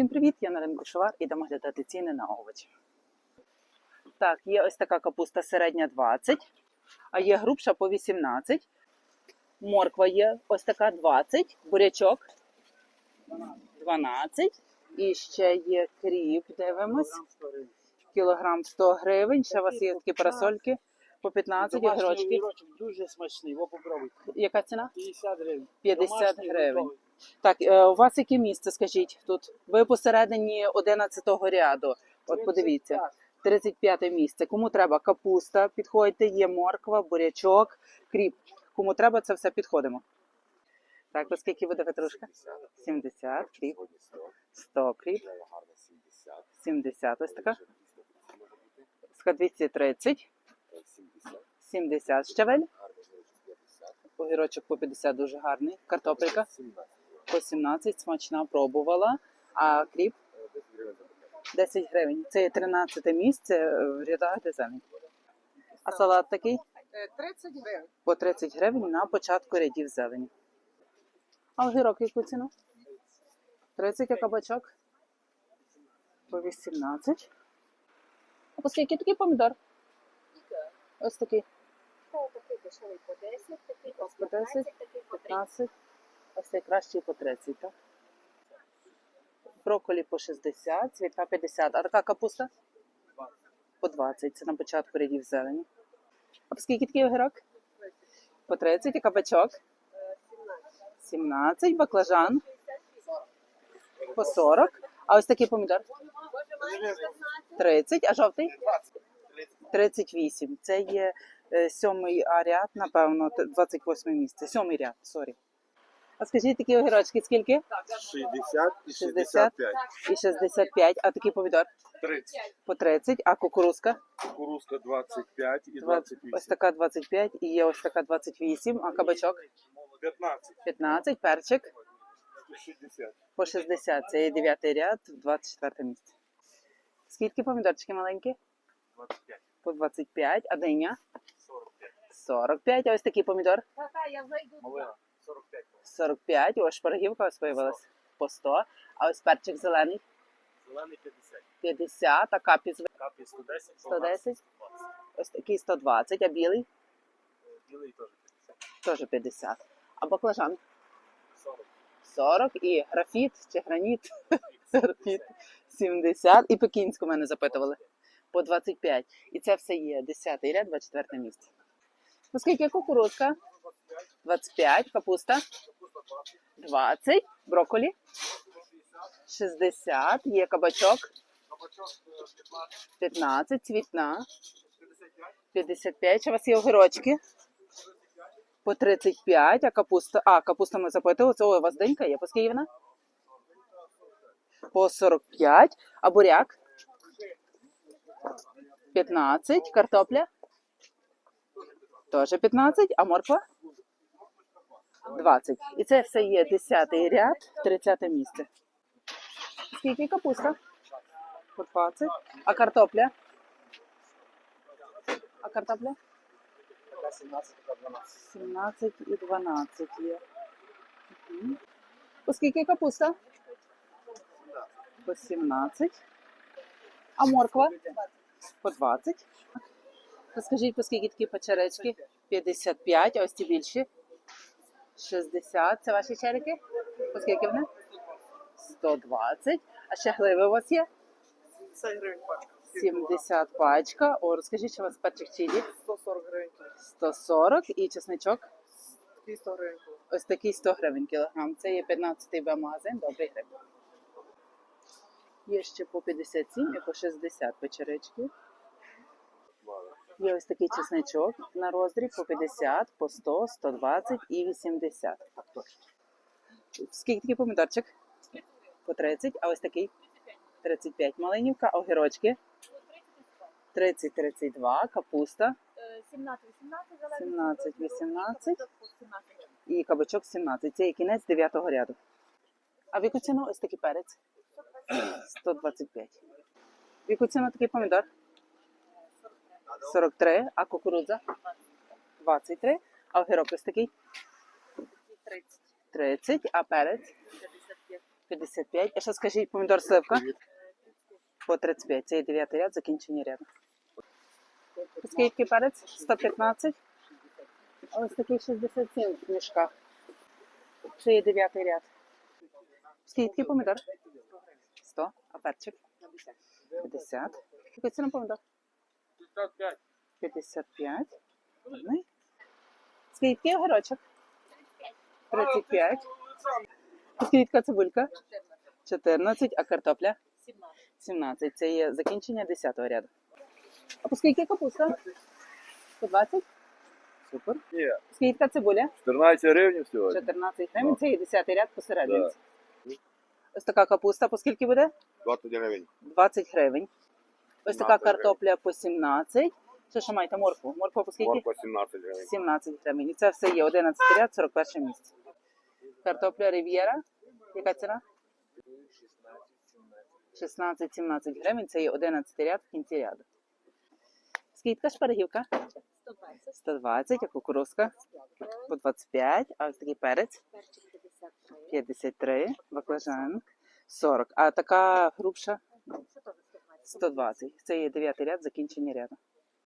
Всім привіт! Я на ринку Шовар. Ідемо глядати ціни на овочі. Так, є ось така капуста середня 20, а є грубша по 18. Морква є ось така 20, бурячок 12. І ще є кріп, дивимось. Кілограм 100 гривень. Ще у вас є такі парасольки по 15 Домашній огірочки. огірочок дуже смачний, ви попробуйте. Яка ціна? 50 гривень. 50 гривень. Так, е, у вас яке місце, скажіть тут? Ви посередині 11-го ряду. От подивіться. 35. 35 місце. Кому треба капуста, підходьте, є морква, бурячок, кріп. Кому треба, це все підходимо. Так, по скільки буде петрушка? 70, кріп, 100 кріп, 70 ось така. Ска 230, 70 щавель. Огірочок по 50 дуже гарний. Картопелька по 17, смачна пробувала. А кріп 10 гривень. Це є 13 місце е, в рядах дизайнів. А салат такий 30 гривень. по 30 гривень на початку рядів зелені. А огірок яку ціну? 30, а кабачок? По 18. А по скільки такий помідор? Ось такий. Такий дешевий по 10, такий по По 10, 15, такий по 30. 15. Ось цей кращий по 30, так? Брокколі по 60, цвітка 50. А така капуста? По 20. Це на початку рядів зелені. А по скільки такий огірок? По 30, і кабачок? 17, баклажан по 40. А ось такий помідор? 30, а жовтий? 38. Це є е, сьомий ряд, напевно, т- 28 місце. Сьомий ряд, сорі. А скажіть, такі огірочки скільки? 60 і 60 65. і 65, а такий помідор 30. по 30, а кукурузка? Кукурузка 25 і Два- Ось 28. така 25 і є ось така 28, а кабачок 15. 15, перчик 60. по 60. Це є 9 ряд, 24 місце. Скільки помідорчики маленькі? 25. По 25, а диня 45. 45, а ось такий помідор Та-та, я зайду. Малина 45. 45, ось шпаргівка ось появилась по 100, а ось перчик зелений Зелений 50. 50, а капі з- Капі 110. 110, ось такий 120, а білий Білий теж 50. теж 50. А баклажан 40. 40 і графіт чи граніт графіт 70 і пекінську мене запитували по 25. І це все є 10 ряд, 24 місце. Оскільки кукурудзка 25, капуста 20, брокколі 60, є кабачок Кабачок 15. 15, цвітна 55. 55. Чи у вас є огірочки? По 35, а капуста. А, капуста ми запитували. Це у вас денька є. По скільки вона? По 45. А буряк? 15. Картопля? Теж 15. А морква? 20. І це все є 10 ряд, 30 місце. Скільки капуста? По 20. А картопля? А картопля? 17 та 12. 17 і 12 є. Мгм. По скільки капуста? По 17. А морква? По 20. Розкажіть, по скільки такі печеречки? 55, а ось ці більші? 60. Це ваші черики? По скільки вони? 120. А ще гливи у вас є? 50 гривень пачка. 70 пачка. О, розкажіть, що у вас перчик чилі? 140 гривень. 140 і чесничок? 100 гривень. Ось такий 100 гривень кілограм. Це є 15-й Б-магазин, добрий гриб. Є ще по 57 і по 60 печерички. Є ось такий чесничок на роздріб по 50, по 100, 120 і 80. Скільки такий помідорчик? По 30, а ось такий 35 маленівка, а огірочки 30-32, капуста 17, 18, зелений. 17, 18 по 17 гривень. і кабачок 17. Це є кінець 9 ряду. А в яку ціну ось такий перець? 125. В яку ціну такий помідор? 43, а кукурудза? 23, а огірок ось такий? 30, 30, а перець? 55. 55. А ще скажіть, помідор сливка? По 35. Це є 9 ряд, закінчення ряду. Скільки перець? 115. А Ось такий 67 в мішках. Це є 9 ряд. Скільки помідор? 100. А перчик? 50. Яка ціна помідор? 55. 55. Гарний. Скільки огірочок? 35. Скільки цибулька? 14. А картопля? 17. Це є закінчення 10 ряду. А по скільки капуста? 120? Супер. Ні, Скільки цибуля? 14 гривень сьогодні. 14 гривень. Це є 10 ряд посередині. Да. Ось така капуста по скільки буде? 20 гривень. 20 гривень. Ось така 17 картопля по 17. Що ще маєте моркву? Морква по скільки? Морква 17 гривень. 17 гривень. І це все є 11 ряд, 41 місце. Картопля Рів'єра. Яка ціна? 16-17 гривень. Це є 11 ряд в кінці ряду. Скільки шпаргівка? 120. 120, а кукурузка по 25, а ось такий перець Перчик 53. 53, баклажан 40. А така грубша 120? 120. Це є дев'ятий ряд, закінчення ряду.